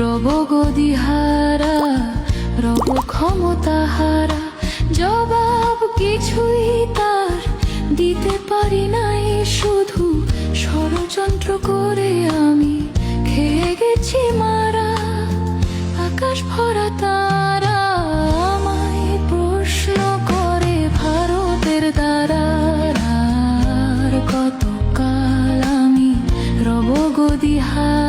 রব গদিহারা রব ক্ষমতাহারা জবাব কিছুই তার দিতে পারি নাই, শুধু ষড়যন্ত্র করে আমি খেয়ে গেছি মারা, আকাশ ভরা তারা আমায় প্রশ্ন করে ভারতের দ্বারা কত কাল আমি রব গদিহারা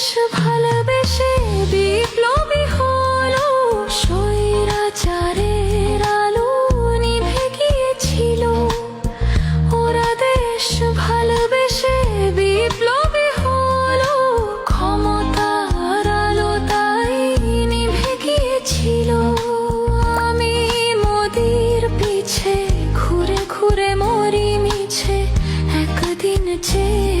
দেশ ভালোবেসে বিপ্লবী হলো, স্বৈরাচারের নিভে গিয়েছিল। ওরা দেশ ভালোবেসে বিপ্লবী হলো, ক্ষমতার নিভে গিয়েছিল। আমি মোদির পিছে, ঘুরে ঘুরে মরি মিছে, একদিন চেয়ে